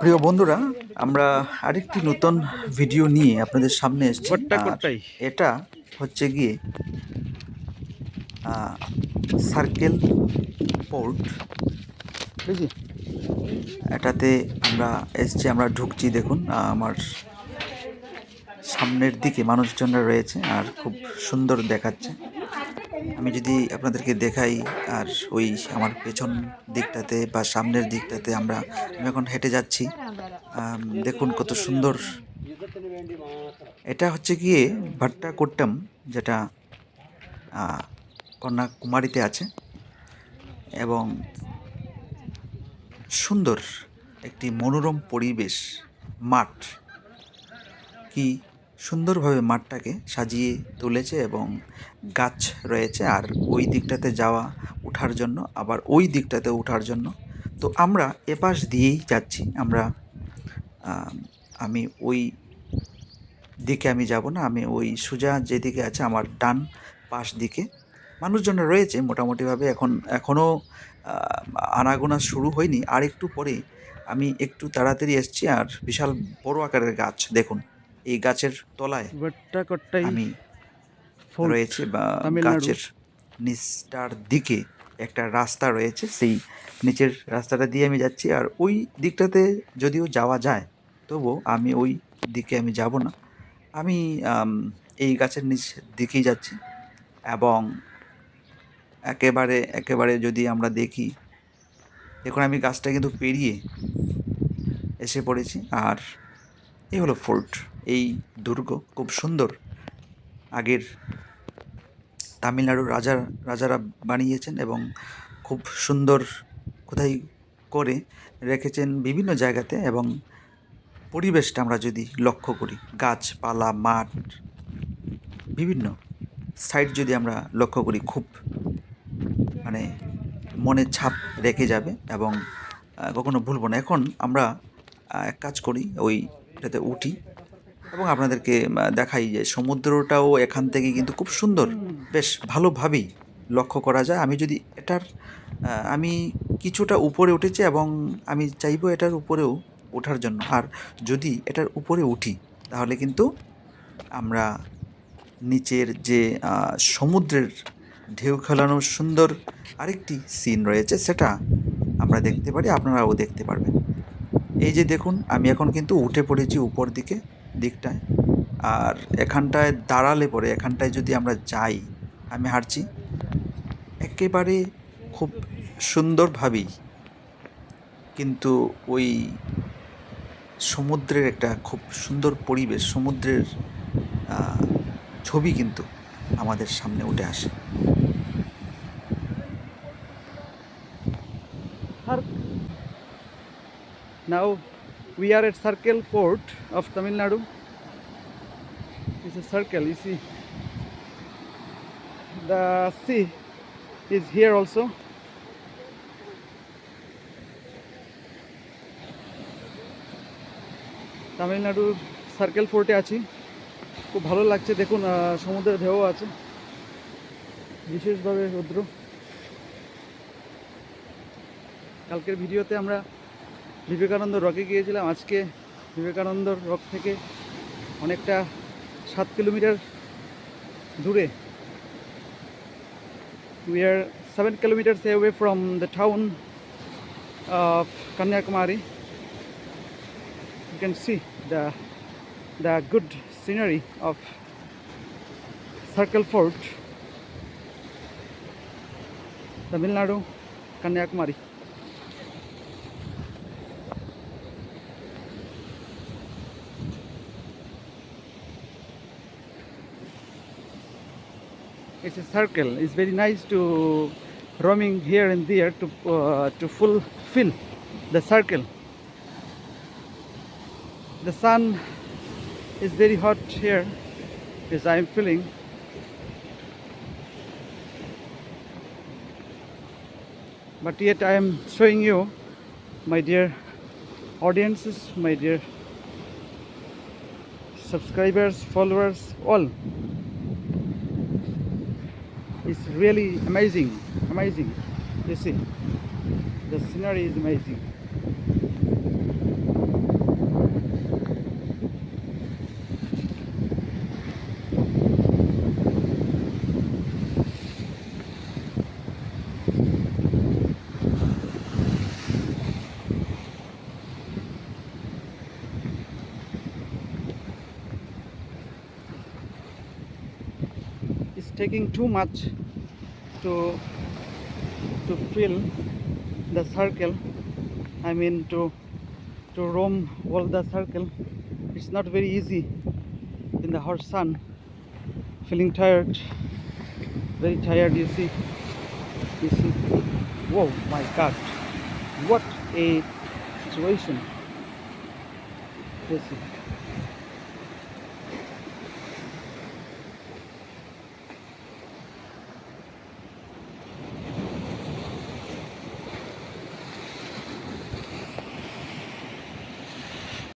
প্রিয় বন্ধুরা আমরা আরেকটি নতুন ভিডিও নিয়ে আপনাদের সামনে এসেছি। এটা হচ্ছে গিয়ে সার্কেল পোর্ট বুঝলি এটাতে আমরা এসছি, আমরা ঢুকছি, দেখুন আমার সামনের দিকে মানুষজনরা রয়েছে আর খুব সুন্দর দেখাচ্ছে। আমি যদি আপনাদেরকে দেখাই, আর ওই আমার পেছন দিকটাতে বা সামনের দিকটাতে আমরা, আমি এখন হেঁটে যাচ্ছি। দেখুন কত সুন্দর। এটা হচ্ছে গিয়ে ভাট্টা ভাট্টাকোট্টম, যেটা কন্যাকুমারীতে আছে। এবং সুন্দর একটি মনোরম পরিবেশ, মাঠ। কি সুন্দরভাবে মাঠটাকে সাজিয়ে তুলেছে এবং গাছ রয়েছে আর ওই দিকটাতে যাওয়া ওঠার জন্য, আবার ওই দিকটাতে ওঠার জন্য। তো আমরা এপাশ দিয়েই যাচ্ছি। আমরা আমি ওই দিকে আমি যাব না। আমি ওই সোজা যেদিকে আছে, আমার ডান পাশ দিকে মানুষজন রয়েছে মোটামুটিভাবে এখন এখনও আনাগোনা শুরু হয়নি। আর একটু পরে আমি একটু তাড়াতাড়ি এসছি আর বিশাল বড় আকারের গাছ দেখুন এই গাছের তলায় আমি রয়েছে বা। গাছের নিচটার দিকে একটা রাস্তা রয়েছে সেই নিচের রাস্তাটা দিয়ে আমি যাচ্ছি। আর ওই দিকটাতে যদিও যাওয়া যায় তবুও আমি ওই দিকে আমি যাব না। আমি এই গাছের নিচ দিকেই যাচ্ছি এবং একেবারে একেবারে যদি আমরা দেখি, দেখুন আমি গাছটা কিন্তু পেরিয়ে এসে পড়েছি। আর এই হলো ফোর্ট এই দুর্গ, খুব সুন্দর। আগের তামিলনাড়ুর রাজা, রাজারা বানিয়েছেন এবং খুব সুন্দর কোথায় করে রেখেছেন বিভিন্ন জায়গাতে এবং পরিবেশটা আমরা যদি লক্ষ্য করি, গাছপালা, মাঠ, বিভিন্ন সাইড যদি আমরা লক্ষ্য করি, খুব মানে মনে ছাপ রেখে যাবে এবং কখনো ভুলবো না। এখন আমরা এক কাজ করি ওইটাতে উঠি এবং আপনাদেরকে দেখাই যে সমুদ্রটাও এখান থেকে কিন্তু খুব সুন্দর। বেশ ভালোভাবেই লক্ষ্য করা যায়। আমি যদি এটার আমি কিছুটা উপরে উঠেছি এবং আমি চাইব এটার উপরেও ওঠার জন্য। আর যদি এটার উপরে উঠি, তাহলে কিন্তু আমরা নিচের যে সমুদ্রের ঢেউ খেলানোর সুন্দর আরেকটি সিন রয়েছে, সেটা আমরা দেখতে পারি, আপনারাও দেখতে পারবেন। এই যে দেখুন, আমি এখন কিন্তু উঠে পড়েছি উপর দিকে, দিকটায়, আর এখানটায় দাঁড়ালে পরে, এখানটায় যদি আমরা যাই, আমি হাঁটছি, একেবারে খুব সুন্দরভাবেই কিন্তু ওই সমুদ্রের একটা খুব সুন্দর পরিবেশ, সমুদ্রের ছবি কিন্তু আমাদের সামনে উঠে আসে। Now we are at Circle Port of Tamil Nadu. It's a circle, you see. The sea is here also. তামিলনাড়ুর সার্কেল ফোর্টে আছি খুব ভালো লাগছে দেখুন সমুদ্রের ঢেউ আছে বিশেষভাবে রৌদ্র কালকের ভিডিওতে আমরা বিবেকানন্দ রকে গিয়েছিলাম। আজকে বিবেকানন্দ রক থেকে অনেকটা সাত কিলোমিটার দূরে। We are seven kilometres away from the town of Kanyakumari can see the the good scenery of Circle Fort, Tamil Nadu, Kanyakumari. It's a circle. It's very nice to roaming here and there to uh, to fulfill the circle. The sun is very hot here, as I am feeling. But yet I am showing you, my dear audiences, my dear subscribers, followers, all. It's really amazing, amazing. You see, the scenery is amazing. It's taking too much to to fill the circle. I mean to to roam all the circle. It's not very easy in the hot sun. Feeling tired, very tired. You see, you see. Whoa, my God! What a situation. You see.